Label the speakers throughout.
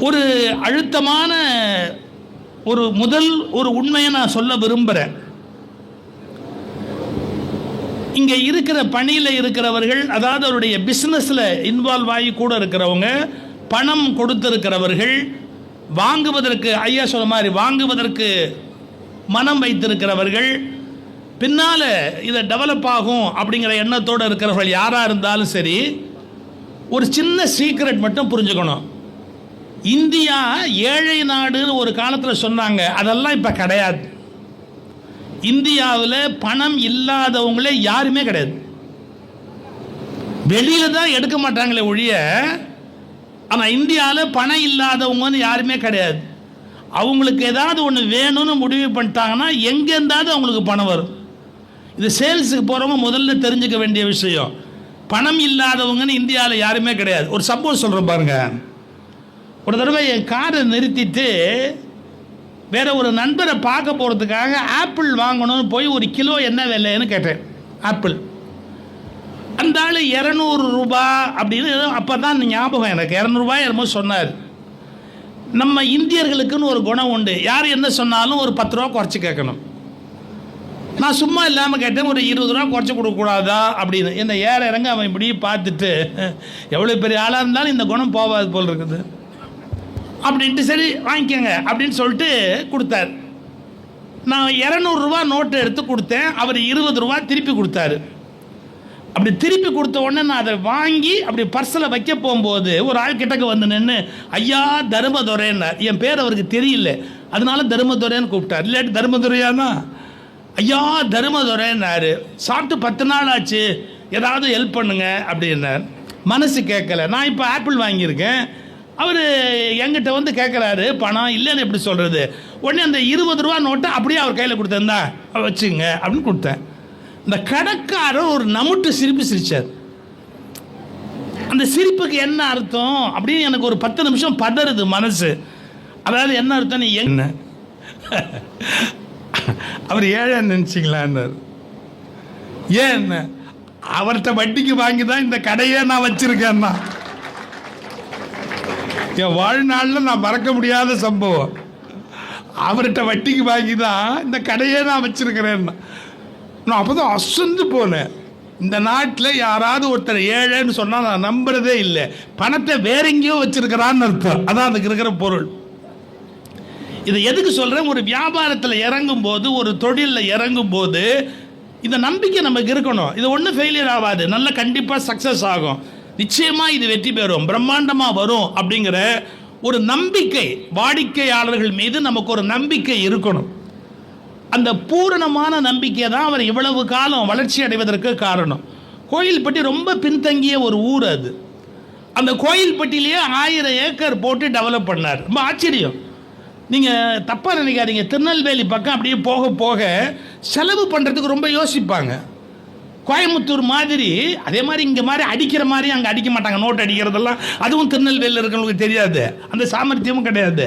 Speaker 1: ஒரு அழுத்தமான ஒரு முதல் ஒரு உண்மையை நான் சொல்ல விரும்புகிறேன் இங்கே இருக்கிற பணியில் இருக்கிறவர்கள் அதாவது அவருடைய பிஸ்னஸில் இன்வால்வ் ஆகி கூட இருக்கிறவங்க பணம் கொடுத்திருக்கிறவர்கள் வாங்குவதற்கு ஐயா சொன்ன மாதிரி வாங்குவதற்கு மனம் வைத்திருக்கிறவர்கள் பின்னால் இதை டெவலப் ஆகும் அப்படிங்கிற எண்ணத்தோடு இருக்கிறவர்கள் யாராக இருந்தாலும் சரி ஒரு சின்ன சீக்ரெட் மட்டும் புரிஞ்சுக்கணும். இந்தியா ஏழை நாடுன்னு ஒரு காலத்தில் சொன்னாங்க. அதெல்லாம் இப்போ கிடையாது. இந்தியாவில் பணம் இல்லாதவங்களே யாருமே கிடையாது. வெளியில தான் எடுக்க மாட்டாங்களே ஒழிய ஆனால் இந்தியாவில் பணம் இல்லாதவங்கன்னு யாருமே கிடையாது. அவங்களுக்கு ஏதாவது ஒன்று வேணும்னு முடிவு பண்ணிட்டாங்கன்னா எங்கேருந்தாவது அவங்களுக்கு பணம் வரும். இது சேல்ஸுக்கு போகிறவங்க முதல்ல தெரிஞ்சுக்க வேண்டிய விஷயம். பணம் இல்லாதவங்கன்னு இந்தியாவில் யாருமே கிடையாது. ஒரு சப்போஸ் சொல்கிறேன் பாருங்கள் ஒரு தடவை என் காரை நிறுத்திட்டு வேற ஒரு நண்பரை பார்க்க போகிறதுக்காக ஆப்பிள் வாங்கணும்னு போய் ஒரு கிலோ என்ன விலைன்னு கேட்டேன். ஆப்பிள். அந்த ஆள் இரநூறு ரூபா அப்படின்னு அப்போ தான் ஞாபகம் எனக்கு. இரநூறுபா என்னமோ சொன்னார். நம்ம இந்தியர்களுக்குன்னு ஒரு குணம் உண்டு. யார் என்ன சொன்னாலும் ஒரு பத்து ரூபா குறைச்சி கேட்கணும். நான் சும்மா இல்லாமல் கேட்டேன் ஒரு இருபது ரூபா குறைச்சி கொடுக்கக்கூடாதா அப்படின்னு. இந்த ஏற இறங்க அவன் இப்படி பார்த்துட்டு எவ்வளோ பெரிய ஆளாக இருந்தாலும் இந்த குணம் போகாது போல் இருக்குது. அப்படின்ட்டு சரி வாங்கிக்கோங்க அப்படின்னு சொல்லிட்டு கொடுத்தாரு. நான் இரநூறுவா நோட்டு எடுத்து கொடுத்தேன் அவர் இருபது ரூபா திருப்பி கொடுத்தாரு. அப்படி திருப்பி கொடுத்த உடனே நான் அதை வாங்கி அப்படி பர்ஸில் வைக்க போகும்போது ஒரு ஆள் கிட்டக்க வந்து நின்று ஐயா தர்மதுரைன்னார். என் பேர் அவருக்கு தெரியல. அதனால தருமதுரைன்னு கூப்பிட்டார். இல்லாட்டி தருமதுரையானா? ஐயா தர்மதுரைன்னாரு. சாப்பிட்டு பத்து நாள் ஆச்சு. ஏதாவது ஹெல்ப் பண்ணுங்க. அப்படின்னார். மனசு கேட்கல. நான் இப்போ ஆப்பிள் வாங்கியிருக்கேன். அவர் எங்கிட்ட வந்து கேட்குறாரு பணம் இல்லைன்னு எப்படி சொல்கிறது உடனே அந்த இருபது ரூபா நோட்டை அப்படியே அவர் கையில் கொடுத்தேன்தா வச்சுங்க அப்படின்னு கொடுத்தேன். இந்த கடைக்காரர் ஒரு நமுட்டு சிரிப்பு சிரிச்சார். அந்த சிரிப்புக்கு என்ன அர்த்தம்? அப்படின்னு எனக்கு ஒரு பத்து நிமிஷம் பதறுது மனசு. அதாவது என்ன அர்த்தம் நீ என்ன? அவர் ஏழை நினச்சிங்களான்னார். ஏன் என்ன? அவர்கிட்ட வட்டிக்கு வாங்கி தான் இந்த கடையே நான் வச்சுருக்கேன்னா. என் வாழ்நாளில் நான் மறக்க முடியாத சம்பவம். அவர்கிட்ட வட்டிக்கு வாங்கி தான் இந்த கடையே நான் வச்சுருக்கிறேன். நான் அப்போ தான் அசந்து போனேன். இந்த நாட்டில் யாராவது ஒருத்தர் ஏழைன்னு சொன்னால் நான் நம்புறதே இல்லை. பணத்தை வேற எங்கேயோ வச்சிருக்கிறான்னு அர்த்தம். அதான் அதுக்கு இருக்கிற பொருள். இதை எதுக்கு சொல்கிறேன் ஒரு வியாபாரத்தில் இறங்கும் போது ஒரு தொழிலில் இறங்கும் போது இந்த நம்பிக்கை நமக்கு இருக்கணும். இது ஒன்றும் ஃபெயிலியர் ஆகாது. நல்லா கண்டிப்பாக சக்ஸஸ் ஆகும். நிச்சயமாக இது வெற்றி பெறும். பிரம்மாண்டமாக வரும் அப்படிங்கிற ஒரு நம்பிக்கை வாடிக்கையாளர்கள் மீது நமக்கு ஒரு நம்பிக்கை இருக்கணும். அந்த பூரணமான நம்பிக்கை தான் அவர் இவ்வளவு காலம் வளர்ச்சி அடைவதற்கு காரணம். கோயில்பட்டி ரொம்ப பின்தங்கிய ஒரு ஊர் அது. அந்த கோயில்பட்டிலேயே ஆயிரம் ஏக்கர் போட்டு டெவலப் பண்ணார். ரொம்ப ஆச்சரியம். நீங்கள் தப்பாக நினைக்காதீங்க. திருநெல்வேலி பக்கம் அப்படியே போக போக செலவு பண்ணுறதுக்கு ரொம்ப யோசிப்பாங்க. கோயம்புத்தூர் மாதிரி அதே மாதிரி இங்கே மாதிரி அடிக்கிற மாதிரி அங்கே அடிக்க மாட்டாங்க. நோட் அடிக்கிறதெல்லாம் அதுவும் திருநெல்வேலியில் இருக்கிறவங்களுக்கு தெரியாது. அந்த சாமர்த்தியமும் கிடையாது.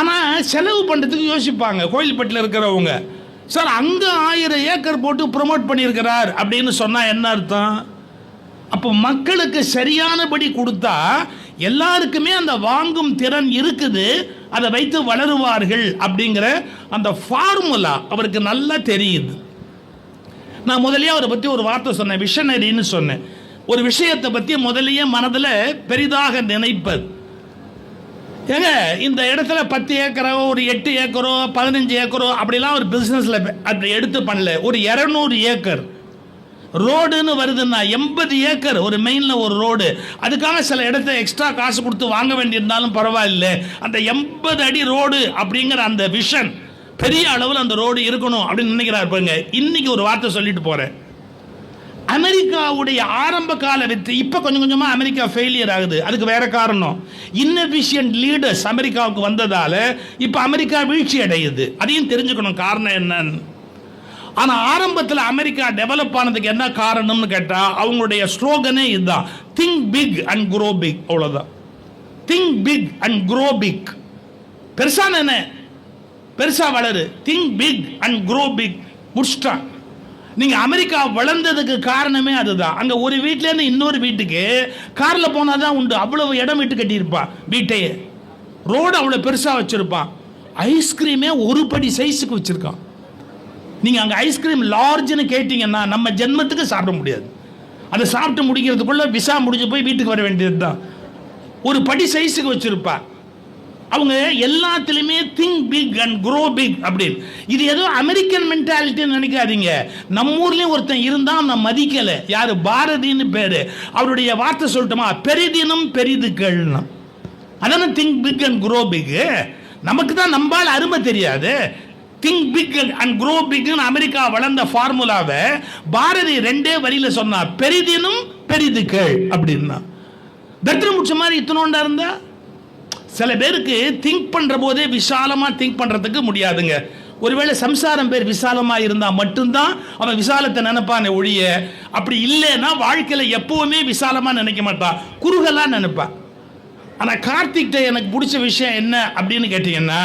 Speaker 1: ஆனால் செலவு பண்ணுறதுக்கு யோசிப்பாங்க கோயில்பட்டில் இருக்கிறவங்க. சார் அங்கே ஆயிரம் ஏக்கர் போட்டு ப்ரொமோட் பண்ணியிருக்கிறார் அப்படின்னு சொன்னால் என்ன அர்த்தம்? அப்போ மக்களுக்கு சரியானபடி கொடுத்தா எல்லாருக்குமே அந்த வாங்கும் திறன் இருக்குது அதை வைத்து வளருவார்கள் அப்படிங்கிற அந்த ஃபார்முலா அவருக்கு நல்லா தெரியுது. நான் முதலியே அவரை பற்றி ஒரு வார்த்தை சொன்னேன் விஷனரின்னு சொன்னேன். ஒரு விஷயத்தை பற்றி முதல்லயே மனதில் பெரிதாக நினைப்பது. ஏங்க இந்த இடத்துல பத்து ஏக்கரோ ஒரு எட்டு ஏக்கரோ பதினஞ்சு ஏக்கரோ அப்படிலாம் ஒரு பிஸ்னஸில் அப்படி எடுத்து பண்ணல. ஒரு இரநூறு ஏக்கர். ரோடுன்னு வருதுன்னா எண்பது ஏக்கர் ஒரு மெயினில் ஒரு ரோடு. அதுக்காக சில இடத்த எக்ஸ்ட்ரா காசு கொடுத்து வாங்க வேண்டியிருந்தாலும் பரவாயில்ல. அந்த எண்பது அடி ரோடு அப்படிங்கிற அந்த விஷன் பெரிய அளவில் அந்த ரோடு இருக்கணும் அப்படின்னு நினைக்கிறார் பாருங்க. இன்னைக்கு ஒரு வார்த்தை சொல்லிட்டு போகிறேன் அமெரிக்காவுடைய ஆரம்ப கால வெற்றி இப்போ கொஞ்சம் கொஞ்சமாக அமெரிக்கா ஃபெயிலியர் ஆகுது. அதுக்கு வேற காரணம். இன்னபிஷியன்ட் லீடர்ஸ் அமெரிக்காவுக்கு வந்ததால இப்போ அமெரிக்கா வீழ்ச்சி அடையுது. அதையும் தெரிஞ்சுக்கணும். காரணம் என்னன்னு. ஆனால் ஆரம்பத்தில் அமெரிக்கா டெவலப் ஆனதுக்கு என்ன காரணம்னு கேட்டால் அவங்களுடைய ஸ்லோகனே இதுதான். Think big and grow big அவ்வளோதான் think big and grow big பெருசான என்ன? பெருசா வளரு. Think big and grow big முடிச்சிட்டான் நீங்கள் அமெரிக்கா வளர்ந்ததுக்கு காரணமே அதுதான். அங்கே ஒரு வீட்டிலேருந்து இன்னொரு வீட்டுக்கு காரில் போனால் தான் உண்டு. அவ்வளவு இடம் விட்டு கட்டியிருப்பான் வீட்டையே ரோடு அவ்வளோ பெருசாக வச்சுருப்பான். ஐஸ்கிரீமே ஒரு படி சைஸுக்கு வச்சுருக்கான். நீங்கள் அங்கே ஐஸ்கிரீம் லார்ஜ்னு கேட்டிங்கன்னா நம்ம ஜென்மத்துக்கு சாப்பிட முடியாது. அதை சாப்பிட்டு முடிக்கிறதுக்குள்ள விசா முடிஞ்சு போய் வீட்டுக்கு வர வேண்டியது தான் ஒரு படி சைஸுக்கு வச்சுருப்பா. அவங்க எல்லாத்துலேயுமே think big and grow big அப்படின்னு. இது ஏதோ அமெரிக்கன் மென்டாலிட்டின்னு நினைக்காதீங்க. நம்ம ஊர்லேயும் ஒருத்தன் இருந்தால் அவனை மதிக்கலை. யார்? பாரதின்னு பேர். அவருடைய வார்த்தை சொல்லட்டுமா? பெரிதினும் பெரிது கேள்னா அதான think big and grow big நமக்கு தான் நம்பால் அருமை தெரியாது. திங்க் பிக் அண்ட் க்ரோ பிக்னு அமெரிக்கா வளர்ந்த ஃபார்முலாவை பாரதி ரெண்டே வரியில் சொன்னா பெரிதினும் பெரிது கேள் அப்படின்னா. தத்திரம் முடிச்ச மாதிரி இத்தனோண்டா இருந்தா? சில பேருக்கு திங்க் பண்ணுற போதே விசாலமாக திங்க் பண்ணுறதுக்கு முடியாதுங்க. ஒருவேளை சம்சாரம் பேர் விசாலமாக இருந்தால் மட்டும்தான் அவன் விசாலத்தை நினைப்பானே ஒழிய அப்படி இல்லைன்னா வாழ்க்கையில் எப்பவுமே விசாலமாக நினைக்க மாட்டான் குறுகலாக நினைப்பான் ஆனால் கார்த்திகிட்ட எனக்கு பிடிச்ச விஷயம் என்ன அப்படின்னு கேட்டிங்கன்னா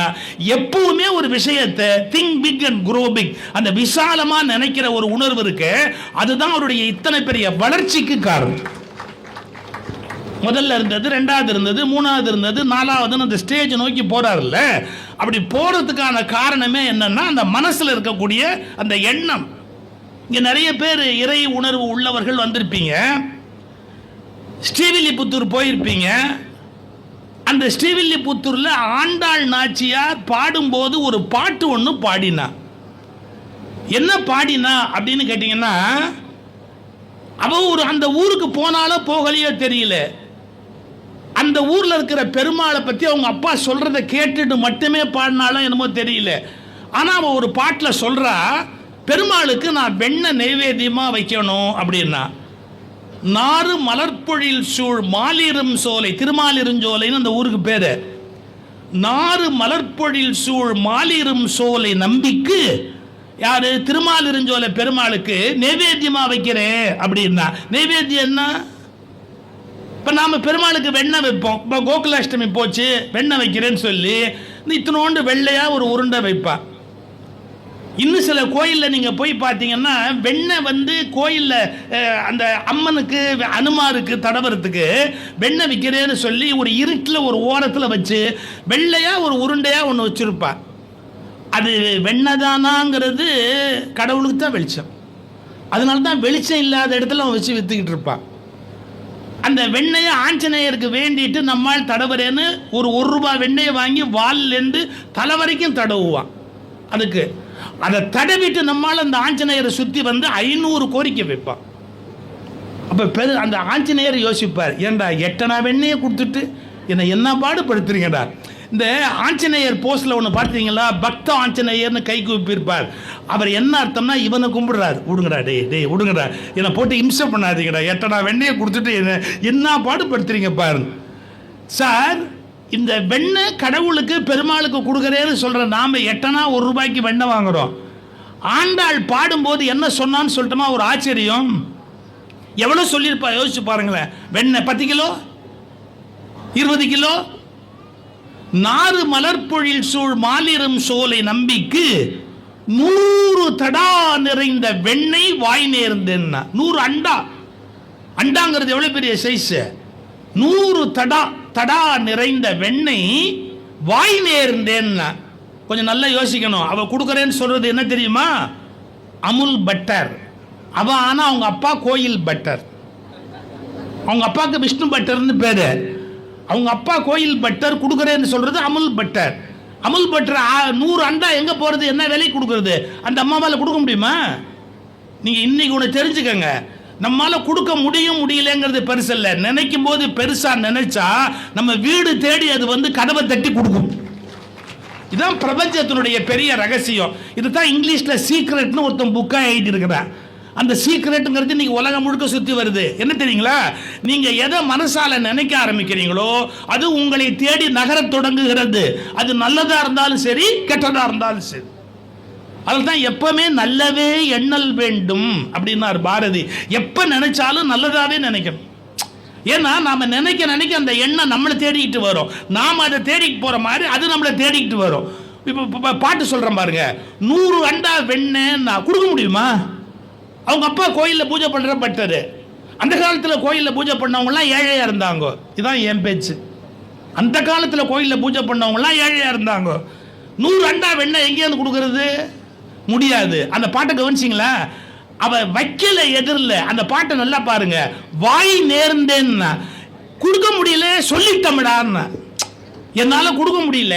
Speaker 1: எப்பவுமே ஒரு விஷயத்தை think big and grow big அந்த விசாலமாக நினைக்கிற ஒரு உணர்வு இருக்கு. அதுதான் அவருடைய இத்தனை பெரிய வளர்ச்சிக்கு காரணம். முதல்ல இருந்தது ரெண்டாவது இருந்தது மூணாவது இருந்தது நாலாவதுன்னு அந்த ஸ்டேஜ் நோக்கி போறாருல்ல? அப்படி போறதுக்கான காரணமே என்னன்னா அந்த மனசுல இருக்கக்கூடிய அந்த எண்ணம். இங்க நிறைய பேர் இறை உணர்வு உள்ளவர்கள் வந்திருப்பீங்க. ஸ்ரீவில்லிபுத்தூர் போயிருப்பீங்க. அந்த ஸ்ரீவில்லிபுத்தூர்ல ஆண்டாள் நாச்சியார் பாடும்போது ஒரு பாட்டு ஒன்று பாடினா. என்ன பாடினா அப்படின்னு கேட்டிங்கன்னா அவ ஒரு அந்த ஊருக்கு போனாலோ போகலையோ தெரியல. அந்த ஊரில் இருக்கிற பெருமாளை பற்றி அவங்க அப்பா சொல்கிறத கேட்டுட்டு மட்டுமே பாடினாலும் என்னமோ தெரியல. ஆனால் அவன் ஒரு பாட்டில் சொல்கிறா பெருமாளுக்கு நான் வெண்ணை நைவேத்தியமாக வைக்கணும் அப்படின்னா. நாறு மலர்பொழில் சூழ் மாலிரும் சோலை திருமாலிருஞ்சோலைன்னு அந்த ஊருக்கு பேர். நாறு மலர்பொழில் சூழ் மாலிரும் சோலை நம்பிக்கு யார்? திருமாலிருஞ்சோலை பெருமாளுக்கு நைவேத்தியமாக வைக்கிறேன் அப்படின்னா. நைவேத்தியம் என்ன? இப்போ நாம் பெருமாளுக்கு வெண்ணெய் வைப்போம். இப்போ கோகுலாஷ்டமி போச்சு வெண்ணெய் வைக்கிறேன்னு சொல்லி இத்தனோண்டு வெள்ளையாக ஒரு உருண்டை வைப்பா. இன்னும் சில கோயிலில் நீங்கள் போய் பார்த்தீங்கன்னா வெண்ணெய் வந்து கோயிலில் அந்த அம்மனுக்கு அனுமாருக்கு தடவரத்துக்கு வெண்ணெய் விற்கிறேன்னு சொல்லி ஒரு இருட்டில் ஒரு ஓரத்தில் வச்சு வெள்ளையாக ஒரு உருண்டையாக ஒன்று வச்சுருப்பா. அது வெண்ணெய் தானாங்கிறது கடவுளுக்கு தான் வெளிச்சம். அதனால தான் வெளிச்சம் இல்லாத இடத்துல அவன் வச்சு விற்றுக்கிட்டு இருப்பான். அந்த வெண்ணையை ஆஞ்சநேயருக்கு வேண்டிட்டு நம்மால் தடவுறேன்னு ஒரு ஒரு ரூபாய் வெண்ணையை வாங்கி வால்லேருந்து தலை வரைக்கும் தடவுவான். அதுக்கு அதை தடவிட்டு நம்மால் அந்த ஆஞ்சநேயரை சுற்றி வந்து ஐநூறு கோரிக்கை வைப்பான். அப்போ பெரு அந்த ஆஞ்சநேயர் யோசிப்பார் ஏன்டா எட்டனா வெண்ணையை கொடுத்துட்டு என்னை என்ன பாடுபடுத்துறீங்கடா? இந்த ஆஞ்சநேயர் போஸ்டில் ஒன்று பார்த்தீங்களா பக்த ஆஞ்சநேயர்னு கை கூப்பியிருப்பார். அவர் என்ன அர்த்தம்னா இவனை கும்பிடுறாரு. விடுங்கடா டேய் டேய் விடுங்கடா. என்னை போட்டு இம்சை பண்ணாதீங்கடா. எட்டனா வெண்ணையை கொடுத்துட்டு என்ன என்ன பாடுபடுத்துறீங்க பாரு சார் இந்த வெண்ணெய் கடவுளுக்கு பெருமாளுக்கு கொடுக்குறேன்னு சொல்கிற நாம் எட்டனா ஒரு ரூபாய்க்கு வெண்ணெய் வாங்குறோம். ஆண்டாள் பாடும்போது என்ன சொன்னான்னு சொல்லிட்டோமா? ஒரு ஆச்சரியம். எவ்வளோ சொல்லியிருப்பா யோசிச்சு பாருங்களேன். வெண்ணெய் பத்து கிலோ? இருபது கிலோ? நாறு மலர்பொழில் சூழ் மாலிரும் சோலை நம்பிக்கு நூறு தடா நிறைந்த வெண்ணெய் வாய் நேர்ந்தேன்னா. நூறு அண்டா. அண்டாங்கிறது எவ்வளோ பெரிய சைஸ் நூறு தடா தடா நிறைந்த வெண்ணெய் வாய் நேர்ந்தேன்னா. கொஞ்சம் நல்லா யோசிக்கணும். அவ கொடுக்குறேன்னு சொல்றது என்ன தெரியுமா? அமுல் பட்டர். அவ ஆனா அவங்க அப்பா கோயில் பட்டர். அவங்க அப்பாவுக்கு விஷ்ணு பட்டர்னு பேரு. அவங்க அப்பா கோயில் பட்டர் கொடுக்குறேன்னு சொல்றது அமுல் பட்டர். அமுல் பட்டர் நூறு அண்டா எங்க போறது என்ன விலைக்கு கொடுக்குறது? அந்த அம்மாவால் கொடுக்க முடியுமா? நீங்க இன்னைக்கு ஒன்று தெரிஞ்சுக்கங்க. நம்மால கொடுக்க முடியும் முடியலங்கிறது பெருசு இல்லை. நினைக்கும் போது பெருசா நினைச்சா நம்ம வீடு தேடி அது வந்து கதவை தட்டி கொடுக்கும். இதுதான் பிரபஞ்சத்தினுடைய பெரிய ரகசியம். இதுதான் இங்கிலீஷ்ல சீக்ரெட்னு ஒருத்தன் புக்காக எழுதியிருக்கிறான். அந்த சீக்ரெட்டுங்கிறது நீங்கள் உலகம் முழுக்க சுத்தி வருது. என்ன தெரியுங்களா? நீங்க எதை மனசால நினைக்க ஆரம்பிக்கிறீங்களோ அது உங்களை தேடி நகரத் தொடங்குகிறது. அது நல்லதா இருந்தாலும் சரி கெட்டதா இருந்தாலும் சரி. அதில் தான் எப்பவுமே நல்லவே எண்ணல் வேண்டும் அப்படின்னார் பாரதி. எப்போ நினைச்சாலும் நல்லதாவே நினைக்கணும். ஏன்னா நாம நினைக்க நினைக்க அந்த எண்ணம் நம்மளை தேடிக்கிட்டு வரும். நாம் அதை தேடிக்கிட்டு போற மாதிரி அது நம்மளை தேடிக்கிட்டு வரும். இப்போ பாட்டு சொல்றேன் பாருங்க. நூறு அண்டா வெண்ணெய் நான் கொடுக்க முடியுமா? அவங்க அப்பா கோயிலில் பூஜை பண்ணுற பட்டர். அந்த காலத்தில் கோயிலில் பூஜை பண்ணவங்கலாம் ஏழையாக இருந்தாங்க. இதுதான் என் பேச்சு. அந்த காலத்தில் கோயிலில் பூஜை பண்ணவங்கலாம் ஏழையாக இருந்தாங்க. நூறு அண்டா வெண்ணெய் எங்கேருந்து கொடுக்கறது? முடியாது. அந்த பாட்டை கவனிச்சிங்களா? அவ வைக்கல எதிரில். அந்த பாட்டை நல்லா பாருங்க. வாய் நேர்ந்தேன்னா கொடுக்க முடியல சொல்லிட்டமிடான்னு. என்னால் கொடுக்க முடியல.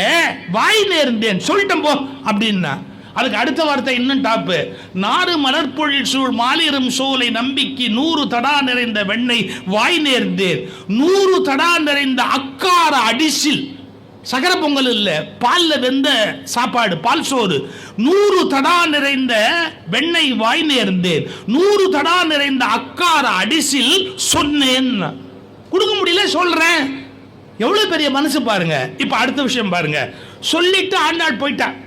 Speaker 1: வாய் நேர்ந்தேன். சொல்லிட்டேன் போ அப்படின்னா. அதுக்கு அடுத்த வார்த்தை இன்னும் டாப்பு நாறு மலர்பொழில் சூழ் மாலிரும் சோலை நம்பிக்கை நூறு தடா நிறைந்த வெண்ணெய் வாய் நேர்ந்தேன் நூறு தடா நிறைந்த அக்கார அடிசில் சக்கர பொங்கல் இல்லை பாலில் வெந்த சாப்பாடு பால் சோறு. நூறு தடா நிறைந்த வெண்ணெய் வாய் நேர்ந்தேன் நூறு தடா நிறைந்த அக்கார அடிசில் சொன்னேன். கொடுக்க முடியல சொல்றேன். எவ்வளவு பெரிய மனசு பாருங்க. இப்ப அடுத்த விஷயம் பாருங்க. சொல்லிட்டு ஆண்டாள் போயிட்டான்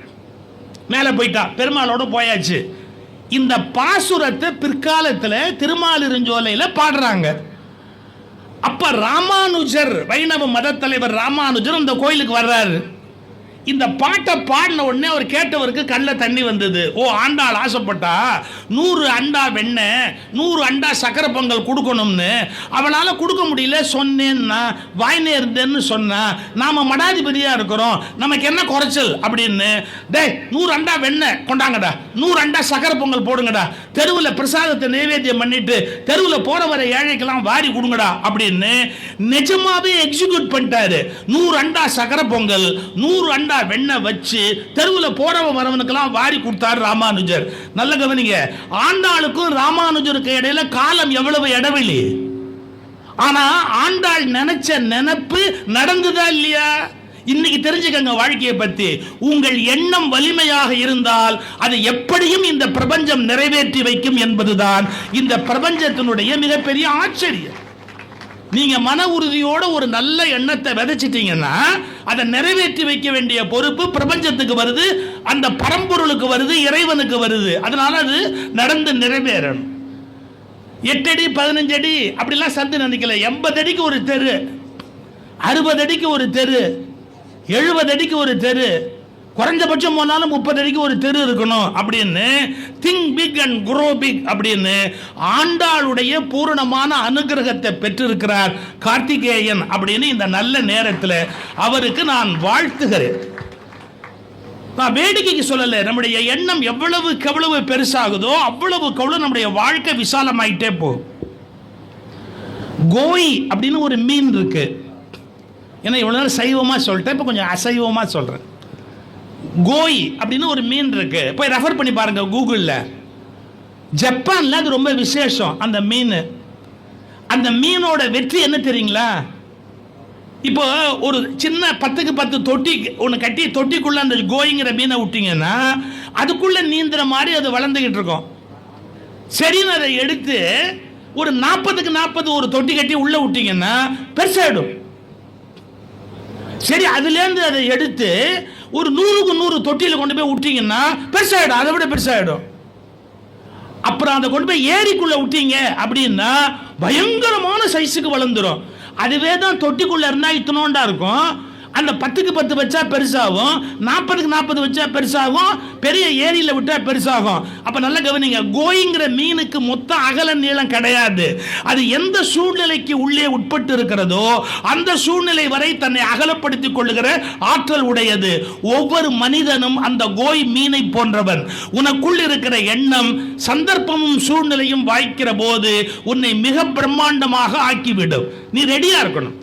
Speaker 1: மேலே போயிட்டா. பெருமாளோட போயாச்சு. இந்த பாசுரத்தை பிற்காலத்தில் திருமாலிருஞ்சோலையில் பாடுறாங்க. அப்ப ராமானுஜர் வைணவ மத தலைவர் ராமானுஜர் இந்த கோயிலுக்கு வர்றாரு. இந்த பாட்டை பாடின உடனே அவர் கேட்டவருக்கு கண்ணில் தண்ணி வந்தது. ஓ ஆண்டாள் ஆசைப்பட்டா? நூறு அண்டா வெண்ணெய் நூறு அண்டா சக்கரை பொங்கல் கொடுக்கணும்னு. அவளால் கொடுக்க முடியல சொன்னேன்னா வாய் இருந்தேன்னு சொன்னா. நாம் மடாதிபதியாக இருக்கிறோம். நமக்கு என்ன குறைச்சல் அப்படின்னு. டேய் நூறு அண்டா வெண்ணெய் கொண்டாங்கடா. நூறு அண்டா சக்கரை பொங்கல் போடுங்கடா. தெருவில் பிரசாதத்தை நைவேத்தியம் பண்ணிட்டு தெருவில் போகிற வர ஏழைக்கெல்லாம் வாரி கொடுங்கடா அப்படின்னு நிஜமாவே எக்ஸிக்யூட் பண்ணிட்டாரு. நூறு அண்டா சக்கரை பொங்கல் நூறு அண்டா வெண்ணெய் வச்சு தெருவில் போறவன் வரவனுக்கெல்லாம் வாரி கொடுத்தாரு ராமானுஜர். நல்ல கவனிங்க ஆண்டாளுக்கும் ராமானுஜருக்கு இடையில காலம் எவ்வளவு இடைவெளி? ஆனா ஆண்டாள் நினைச்ச நினைப்பு நடந்துதா இல்லையா? இன்னைக்கு தெரிஞ்சுக்கங்க வாழ்க்கையை பத்தி. உங்கள் எண்ணம் வலிமையாக இருந்தால் அது எப்படியும் இந்த பிரபஞ்சம் நிறைவேற்றி வைக்கும் என்பதுதான் இந்த பிரபஞ்சத்தினுடைய மிகப்பெரிய ஆச்சரியம். நீங்க மன உறுதியோட ஒரு நல்ல எண்ணத்தை விதைச்சிட்டீங்கன்னா அதை நிறைவேற்றி வைக்க வேண்டிய பொறுப்பு பிரபஞ்சத்துக்கு வருது அந்த பரம்பொருளுக்கு வருது இறைவனுக்கு வருது. அதனால அது நடந்து நிறைவேறணும். எட்டு அடி அப்படிலாம் சந்து நினைக்கல. எண்பது அடிக்கு ஒரு தெரு அறுபது அடிக்கு ஒரு தெரு எழுபது அடிக்கு ஒரு தெரு குறைஞ்சபட்சம் போனாலும் முப்பது அடிக்கு ஒரு தெரு இருக்கணும். அப்படின்னு. Think big and grow big அப்படின்னு. ஆண்டாளுடைய பூரணமான அனுகிரகத்தை பெற்றிருக்கிறார் கார்த்திகேயன் அப்படின்னு இந்த நல்ல நேரத்தில் அவருக்கு நான் வாழ்த்துகிறேன். நான் வேடிக்கைக்கு சொல்லலை. நம்முடைய எண்ணம் எவ்வளவுக்கு எவ்வளவு பெருசாகுதோ அவ்வளவுக்கு அவ்வளவு நம்முடைய வாழ்க்கை விசாலமாயிட்டே போகும். கோய் அப்படின்னு ஒரு மீன் இருக்கு. ஏன்னா இவ்வளோ நேரம் சைவமாக சொல்லிட்டேன் இப்போ கொஞ்சம் அசைவமாக சொல்கிறேன் கோய் அப்படின்னு ஒரு மீன் இருக்கு. போய் ரெஃபர் பண்ணி பாருங்க கூகுளில் ஜப்பான்ல அது ரொம்ப விசேஷம் அந்த மீன். அந்த மீனோட வெற்றி என்ன தெரியுங்களா? இப்போ ஒரு சின்ன பத்துக்கு பத்து தொட்டி ஒன்று கட்டி தொட்டிக்குள்ள அந்த கோயிங்கிற மீனை விட்டிங்கன்னா அதுக்குள்ள நீந்துற மாதிரி அது வளர்ந்துக்கிட்டு இருக்கும். சரின்னு அதை எடுத்து ஒரு நாற்பதுக்கு நாற்பது ஒரு தொட்டி கட்டி உள்ள விட்டிங்கன்னா பெருசாயிடும் சரி அதுலேருந்து அதை எடுத்து ஒரு நூறுக்கு நூறு தொட்டியில் கொண்டு போய் விட்டீங்கன்னா பெருசாகிடும் அதை விட பெருசாயிடும். அப்புறம் அதை கொண்டு போய் ஏரிக்குள்ளே விட்டீங்க அப்படின்னா பயங்கரமான சைஸுக்கு வளர்ந்துரும். அதுவே தான் தொட்டிக்குள்ளே இருந்தால் இத்தனோண்டா இருக்கும்? அந்த பத்துக்கு பத்து வச்சா பெருசாகும் நாற்பதுக்கு நாற்பது வச்சா பெருசாகும் பெரிய ஏரியில் விட்டா பெருசாகும். அப்போ நல்லா கவனிங்க கோயிங்கிற மீனுக்கு மொத்த அகல நீளம் கிடையாது. அது எந்த சூழ்நிலைக்கு உள்ளே உட்பட்டு இருக்கிறதோ அந்த சூழ்நிலை வரை தன்னை அகலப்படுத்திக் கொள்ளுகிற ஆற்றல் உடையது. ஒவ்வொரு மனிதனும் அந்த கோய் மீனை போன்றவன். உனக்குள் இருக்கிற எண்ணம் சந்தர்ப்பமும் சூழ்நிலையும் வாய்க்கிற போது உன்னை மிக பிரம்மாண்டமாக ஆக்கிவிடும். நீ ரெடியா இருக்கணும்.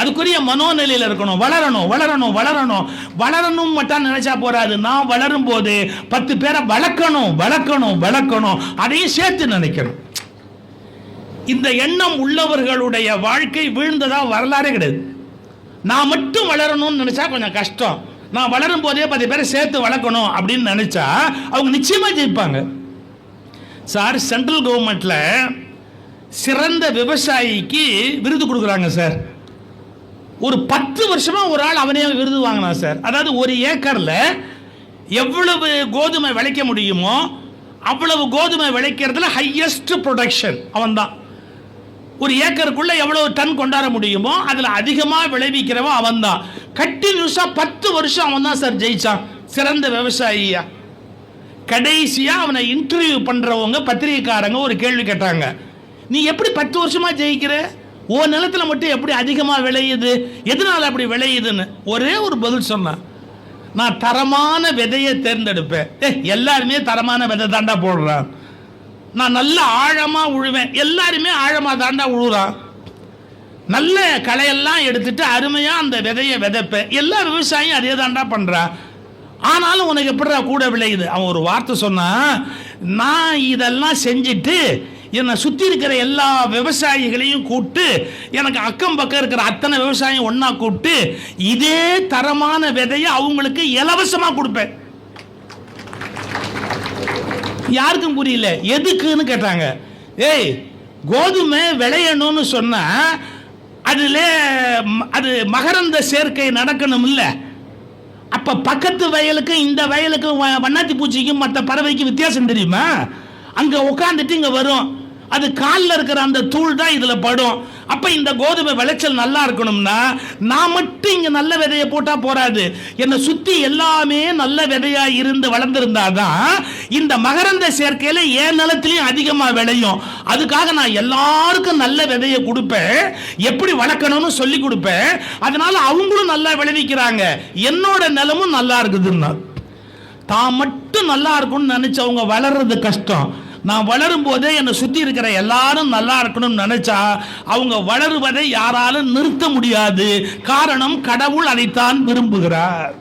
Speaker 1: அதுக்குரிய மனோநிலையில் இருக்கணும். வளரணும் வளரணும் வளரணும். வளரணும் மட்டும் நினைச்சா போறாது. நான் வளரும் போது பத்து பேரை வளர்க்கணும் வளர்க்கணும் வளர்க்கணும். அதையும் சேர்த்து நினைக்கணும். இந்த எண்ணம் உள்ளவர்களுடைய வாழ்க்கை வீழ்ந்ததா வரலாறே கிடையாது. நான் மட்டும் வளரணும்னு நினைச்சா கொஞ்சம் கஷ்டம். நான் வளரும் போதே பத்து பேரை சேர்த்து வளர்க்கணும் அப்படின்னு நினைச்சா அவங்க நிச்சயமா ஜெயிப்பாங்க. சார் சென்ட்ரல் கவர்மெண்ட்ல சிறந்த விவசாயிக்கு விருது கொடுக்குறாங்க சார். ஒரு பத்து வருஷமா ஒரு ஆள் அவனே விருது வாங்கினான் சார். அதாவது ஒரு ஏக்கர்ல எவ்வளவு கோதுமை விளைக்க முடியுமோ அவ்வளவு கோதுமை விளைக்கிறதுல ஹையஸ்ட் ப்ரொடக்ஷன் அவன் தான் ஒரு ஏக்கருக்குள்ள எவ்வளவு டன் கொண்டாட முடியுமோ அதில் அதிகமாக விளைவிக்கிறவன் அவன் தான் கண்டினியூஸாக பத்து வருஷம் அவன் தான் சார் ஜெயிச்சான். சிறந்த விவசாயியா. கடைசியாக அவனை இன்டர்வியூ பண்ணுறவங்க பத்திரிகைக்காரங்க ஒரு கேள்வி கேட்டாங்க. நீ எப்படி பத்து வருஷமாக ஜெயிக்கிற?
Speaker 2: ஓ நிலத்துல மட்டும் எப்படி அதிகமாக விளையுது? எதனால் அப்படி விளையுதுன்னு ஒரே ஒரு பதில் சொன்னான். நான் தரமான விதையை தேர்ந்தெடுப்பேன். ஏ எல்லாருமே தரமான விதை தாண்டா போடுறான். நான் நல்ல ஆழமாக உழுவேன். எல்லாருமே ஆழமாக தாண்டா உழுறான் நல்ல களையெல்லாம் எடுத்துட்டு அருமையாக அந்த விதையை விதைப்பேன். எல்லா விவசாயியும் அதே தாண்டா பண்ணுறான் ஆனாலும் உனக்கு எப்படிடா கூட விளையுது? அவன் ஒரு வார்த்தை சொன்னான் நான் இதெல்லாம் செஞ்சுட்டு என்னை சுற்றி இருக்கிற எல்லா விவசாயிகளையும் கூப்பிட்டு எனக்கு அக்கம் பக்கம் இருக்கிற அத்தனை விவசாயம் ஒன்றா கூப்பிட்டு இதே தரமான விதையை அவங்களுக்கு இலவசமாக கொடுப்பேன். யாருக்கும் புரியல? எதுக்குன்னு கேட்டாங்க. ஏய் கோதுமை விளையணும்னு சொன்னால் அதில் அது மகரந்த சேர்க்கை நடக்கணும் இல்லை அப்போ பக்கத்து வயலுக்கும் இந்த வயலுக்கும் வண்ணாத்தி பூச்சிக்கும் மற்ற பறவைக்கும் வித்தியாசம் தெரியுமா? அங்கே உட்காந்துட்டு இங்கே வரும். அது காலில் இருக்கிற அந்த தூள் தான் இதில் படும். அப்போ இந்த கோதுமை விளைச்சல் நல்லா இருக்கணும்னா நான் மட்டும் இங்கே நல்ல விதையை போட்டால் போராது என்னை சுற்றி எல்லாமே நல்ல விதையாக இருந்து வளர்ந்துருந்தா தான் இந்த மகரந்த சேர்க்கையில் என் நிலத்திலையும் அதிகமாக விளையும். அதுக்காக நான் எல்லாருக்கும் நல்ல விதையை கொடுப்பேன். எப்படி வளர்க்கணும்னு சொல்லி கொடுப்பேன். அதனால அவங்களும் நல்லா விளைவிக்கிறாங்க. என்னோட நிலமும் நல்லா இருக்குதுன்னா தான் மட்டும் நல்லா இருக்கும்னு நினச்சவங்க வளர்றது கஷ்டம். நான் வளரும் போதே என்னை சுற்றி இருக்கிற எல்லாரும் நல்லா இருக்கணும்னு நினைச்சா அவங்க வளருவதை யாராலும் நிறுத்த முடியாது. காரணம் கடவுள் அதைத்தான் விரும்புகிறார்.